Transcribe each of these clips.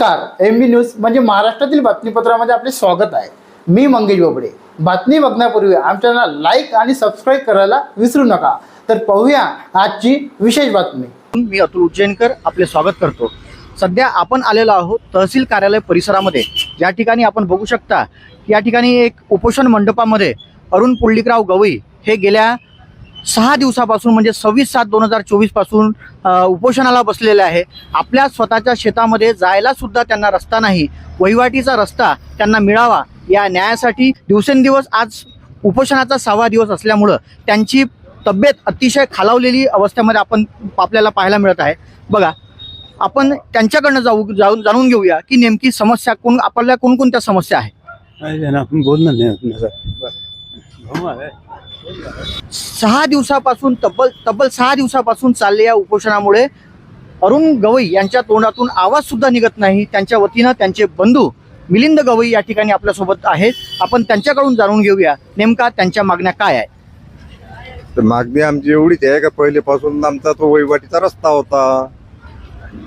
नमस्कार. एम बी न्यूज म्हणजे महाराष्ट्रातील बातमीपत्रामध्ये आपले स्वागत आहे. मी मंगेश बोबडे. बातमी बघण्यापूर्वी आमच्या लाईक आणि सबस्क्राईब करायला विसरू नका. तर पाहूया आजची विशेष बातमी. मी अतुल उज्जैनकर आपले स्वागत करतो. सध्या आपण आलेलो आहोत तहसील कार्यालय परिसरामध्ये. या ठिकाणी आपण बघू शकता या ठिकाणी एक उपोषण मंडपामध्ये अरुण पुंडलिकराव गवई हे गेल्या सहा दिवसापासून म्हणजे सव्वीस सात दोन हजार चोवीसपासून उपोषणाला बसलेले आहे. आपल्या स्वतःच्या शेतामध्ये जायला सुद्धा त्यांना रस्ता नाही. वहिवाटीचा रस्ता त्यांना मिळावा या न्यायासाठी दिवसेंदिवस आज उपोषणाचा सहावा दिवस असल्यामुळं त्यांची तब्येत अतिशय खालावलेली अवस्थेमध्ये आपण आपल्याला पाहायला मिळत आहे. बघा आपण त्यांच्याकडनं जाऊ जाऊन जाणून घेऊया की नेमकी समस्या कोण आपल्या कोणकोणत्या समस्या आहे आपण बोलणार नाही सहा दिवसापासून तब्बल तब्बल सहा दिवसापासून चाललेल्या उपोषणामुळे अरुण गवई यांच्या तोंडातून आवाज सुद्धा निघत नाही. त्यांच्या वतीनं त्यांचे बंधू मिलिंद गवई या ठिकाणी आपल्यासोबत आहेत. आपण त्यांच्याकडून जाणून घेऊया नेमका त्यांच्या मागण्या काय आहे तर मागणी आमची एवढीच आहे का पहिलेपासून आमचा तो वहिवाटीचा रस्ता होता.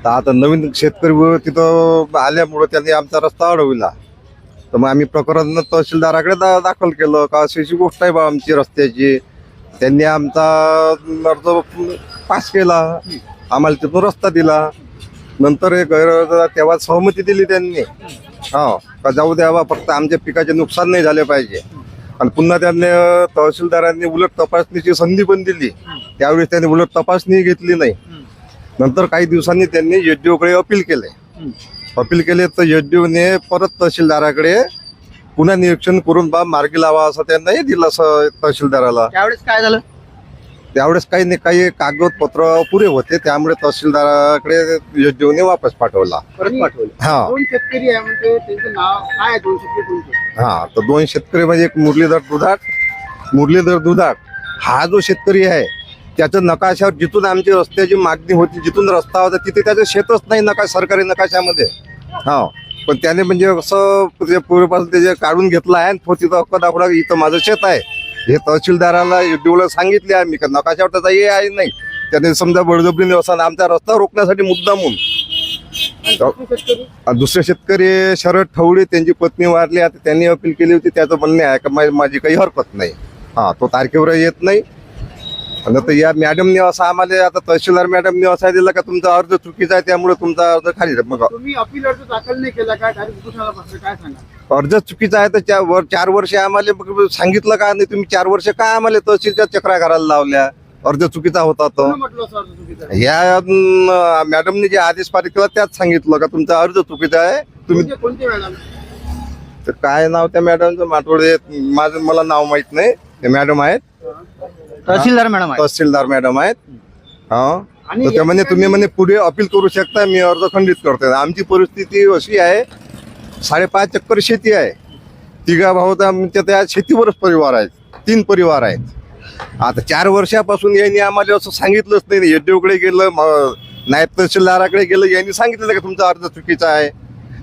तर आता नवीन शेतकरी तिथं आल्यामुळं त्यांनी आमचा रस्ता अडविला. तर मग आम्ही प्रकरण तहसीलदाराकडे दा दाखल केलं. का अशी अशी गोष्ट आहे बा आमची रस्त्याची. त्यांनी आमचा अर्ज पास केला. आम्हाला तिथून रस्ता दिला. नंतर एक गैर तेव्हा सहमती दिली त्यांनी. हा का जाऊ द्यावा फक्त आमच्या पिकाचे नुकसान नाही झाले पाहिजे. आणि पुन्हा त्यांनी तहसीलदारांनी उलट तपासणीची संधी पण दिली. त्यावेळेस त्यांनी उलट तपासणी घेतली नाही. नंतर काही दिवसांनी त्यांनी एचडीओकडे अपील केले. अपील केले तर एचडीओने परत तहसीलदाराकडे पुन्हा निरीक्षण करून बा मार्गी लावा असं त्यांनाही दिलं असं तहसीलदाराला. त्यावेळेस काय झालं? त्यावेळेस काही नाही काही कागदपत्र पुरे होते त्यामुळे तहसीलदाराकडे एचडीओने वापस पाठवला. परत पाठवलं. हा. शेतकरी आहे म्हणजे त्यांचं नाव काय आहे दोन शेतकरी कोणते? हा तर दोन शेतकरी म्हणजे एक मुरलीधर दुधाट मुरलीधर दुधाट हा जो शेतकरी आहे त्याच्या नकाशावर जिथून आमची रस्त्याची मागणी होती जिथून रस्ता होता तिथे त्याचं शेतच नाही नका सरकारी नकाशामध्ये हा पण त्याने म्हणजे असं ते पूर्वीपासून त्याचे काढून घेतलं आहे आणि तो तिथं हक्क दाखवला इथं माझं शेत आहे. हे तहसीलदाराला डीओला सांगितले आम्ही का नकाशावर त्याचा हे आहे नाही. त्याने समजा बळजबरीने असं आमचा रस्ता रोखण्यासाठी मुद्दामून दुसरे शेतकरी? शरद ठवळे त्यांची पत्नी वारली आता त्यांनी अपील केली होती त्याचं म्हणणे आहे का माझी काही हरकत नाही. हा तो तारखेवर येत नाही. आणि आता या मॅडमने असं आम्हाला आता तहसीलदार मॅडमने असा दिला का तुमचा अर्ज चुकीचा आहे त्यामुळे तुमचा अर्ज खाली आहे. मग तुम्ही अपील अर्ज दाखल नाही केला काय डायरेक्ट उपोषणाला बसलं काय सांगा? अर्ज चुकीचा आहे तर चार वर चार वर्ष आम्हाला मग सांगितलं का नाही? तुम्ही चार वर्ष काय आम्हाला तहसीलच्या चक्रा करायला लावल्या? अर्ज चुकीचा होता तो. कोणी म्हटलं असं अर्ज चुकीचा आहे? ह्या अं, मॅडमने जे आदेश पारित केला त्यात सांगितलं का तुमचा अर्ज चुकीचा आहे? तुम्ही कोणते कोणते मॅडम तर काय नाव त्या मॅडमचं माठवडे माझं मला नाव माहीत नाही. ते मॅडम आहेत. तहसीलदार मॅडम आहे तहसीलदार मॅडम आहेत. हा? आणि तर ते म्हणे तुम्ही म्हणे पुढे अपील करू शकता मी अर्ज खंडित करतोय. आमची परिस्थिती अशी आहे साडेपाच चक्कर शेती आहे. तिघा भाऊ तर त्या शेतीवरच परिवार आहेत. तीन परिवार आहेत. आता चार वर्षापासून यांनी आम्हाला असं सांगितलंच नाही. एचडीओकडे गेलं नायब तहसीलदाराकडे गेलं यांनी सांगितलं का तुमचा अर्ज चुकीचा आहे.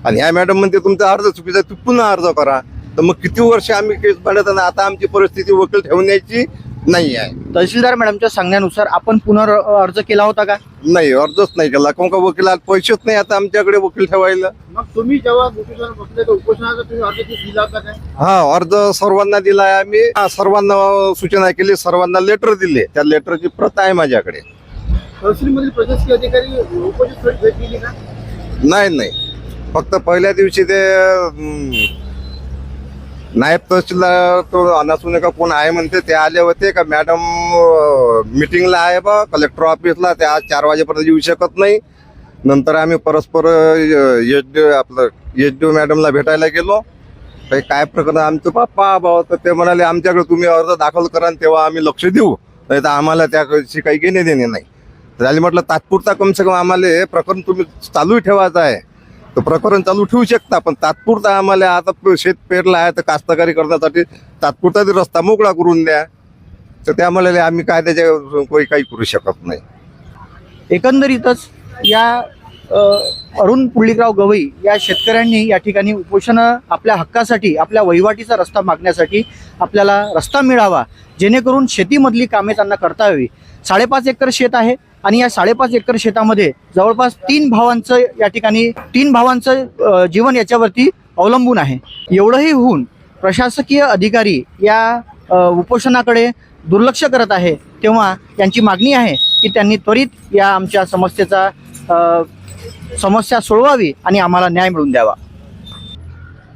आणि ह्या मॅडम म्हणते तुमचा अर्ज चुकीचा आहे तुम्ही पुन्हा अर्ज करा. तर मग किती वर्ष आम्ही केस भांडत आता आमची परिस्थिती वकील ठेवण्याची नाही आहे तहसीलदार मॅडमच्या सांगण्यानुसार आपण पुनर् अर्ज केला होता का? नाही अर्जच नाही केला. कोण का वकिला पैसेच नाही आता आमच्याकडे वकील ठेवायला. मग तुम्ही जेव्हा उपोषणाला बसले तर उपोषणाचा तुम्ही अर्ज किती दिला होता काय हा अर्ज सर्वांना दिला आहे आम्ही. हा, सर्वांना सूचना केली. सर्वांना लेटर दिले. त्या लेटरची प्रत आहे माझ्याकडे. तहसीलमधील प्रशासकीय अधिकारी उपोषण स्थळी भेट दिली का? नाही नाही. फक्त पहिल्या दिवशी ते अं, नायब तहसीलदार तो अनासुने का कोण आहे म्हणते ते आले होते का मॅडम मिटिंगला आहे बा कलेक्टर ऑफिसला ते आज चार वाजेपर्यंत येऊ शकत नाही. नंतर आम्ही परस्पर एच डी आपलं एच डी मॅडमला भेटायला गेलो. काही काय प्रकरण आमचं पप्पा भाऊ तर ते म्हणाले आमच्याकडे तुम्ही अर्ज दाखल करा आणि तेव्हा आम्ही लक्ष देऊ. नाही तर आम्हाला त्याशी काही घेणे देणे नाही. झाले म्हटलं तात्पुरता कम से कम आम्हाला प्रकरण तुम्ही चालू ठेवायचं आहे. तर प्रकरण चालू ठेवू शकता पण तात्पुरता आम्हाला आता शेत पेरला आहे तर कास्तकारी करण्यासाठी तात्पुरता ते रस्ता मोकळा करून द्या तर त्यामुळे आम्ही काय त्याच्या काही काही करू शकत नाही. एकंदरीतच या अरुण पुंडलिकराव गवई या शेतकऱ्यांनी या ठिकाणी उपोषण आपल्या हक्कासाठी आपल्या वहिवाटीचा रस्ता मागण्यासाठी आपल्याला रस्ता मिळावा जेणेकरून शेतीमधली कामे त्यांना करता यावी. साडेपाच एकर शेत आहे आणि या साडेपाच एकर शेतामध्ये जवळपास तीन भावांचं या ठिकाणी तीन भावांचं जीवन याच्यावरती अवलंबून आहे. एवढंही होऊन प्रशासकीय अधिकारी या उपोषणाकडे दुर्लक्ष करत आहे तेव्हा यांची मागणी आहे की त्यांनी त्वरित या आमच्या समस्येचा समस्या सोडवावी आणि आम्हाला न्याय मिळवून द्यावा.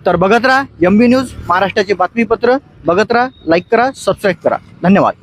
तर बघत राहा एम बी न्यूज महाराष्ट्राचे बातमीपत्र बघत राहा लाईक करा सबस्क्राईब करा. धन्यवाद.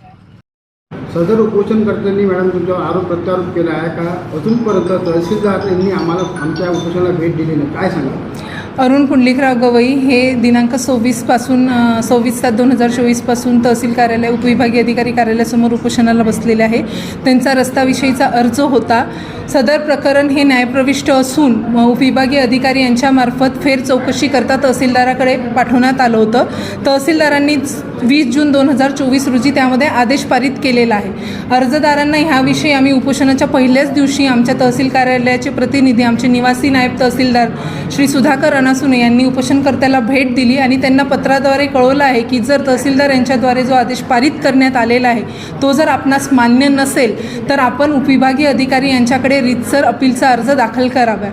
सदर उपोषणकर्त्यांनी मॅडम तुमच्यावर आरोप प्रत्यारोप केला आहे का? अजूनपर्यंत तहसीलदार यांनी आम्हाला आमच्या उपोषणाला भेट दिली नाही. काय सांगा अरुण पुंडलिकराव गवई हे दिनांक सव्वीसपासून सव्वीस सात दोन हजार चोवीसपासून तहसील कार्यालय उपविभागीय अधिकारी कार्यालयासमोर उपोषणाला बसलेले आहे. त्यांचा रस्ताविषयीचा अर्ज होता. सदर प्रकरण हे न्यायप्रविष्ट असून उपविभागीय अधिकारी यांच्यामार्फत फेर चौकशी करता तहसीलदाराकडे पाठवण्यात आलं होतं. तहसीलदारांनी वीस जून दोन हजार चोवीस रोजी त्यामध्ये आदेश पारित केलेला आहे. अर्जदारांना ह्याविषयी आम्ही उपोषणाच्या पहिल्याच दिवशी आमच्या तहसील कार्यालयाचे प्रतिनिधी आमचे निवासी नायब तहसीलदार श्री सुधाकर अनासुने यांनी उपोषणकर्त्याला भेट दिली आणि त्यांना पत्राद्वारे कळवलं आहे की जर तहसीलदार यांच्याद्वारे जो आदेश पारित करण्यात आलेला आहे तो जर आपणास मान्य नसेल तर आपण उपविभागीय अधिकारी यांच्याकडे रितसर अपीलचा अर्ज दाखल करावा.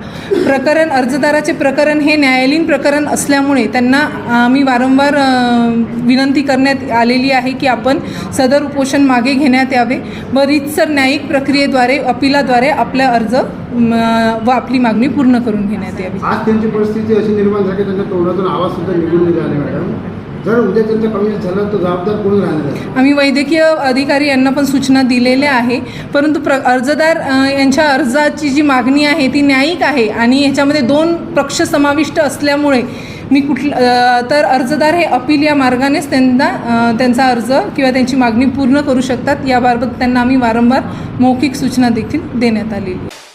प्रकरण अर्जदाराचे प्रकरण हे न्यायालयीन प्रकरण असल्यामुळे त्यांना आम्ही वारंवार विनंती करण्यात आलेली आहे की आपण सदर उपोषण मागे घेण्यात यावे. व रितसर न्यायिक प्रक्रियेद्वारे अपिलाद्वारे आपला अर्ज व आपली मागणी पूर्ण करून घेण्यात यावी. आज त्यांची परिस्थिती अशी निर्माण झाली की त्यांच्या तोंडातून आवाज सुद्धा निघून निघाले मॅडम. जर उद्या त्यांचं कमी झालं तर जबाबदार कोण राहणार आम्ही वैद्यकीय अधिकारी यांना पण सूचना दिलेल्या आहे परंतु प्र अर्जदार यांच्या अर्जाची जी मागणी आहे ती न्यायिक आहे. आणि ह्याच्यामध्ये दोन पक्ष समाविष्ट असल्यामुळे मी कुठलं तर अर्जदार हे अपील या मार्गानेच त्यांना त्यांचा अर्ज किंवा त्यांची मागणी पूर्ण करू शकतात. याबाबत त्यांना आम्ही वारंवार मौखिक सूचना देखील देण्यात आलेली आहे.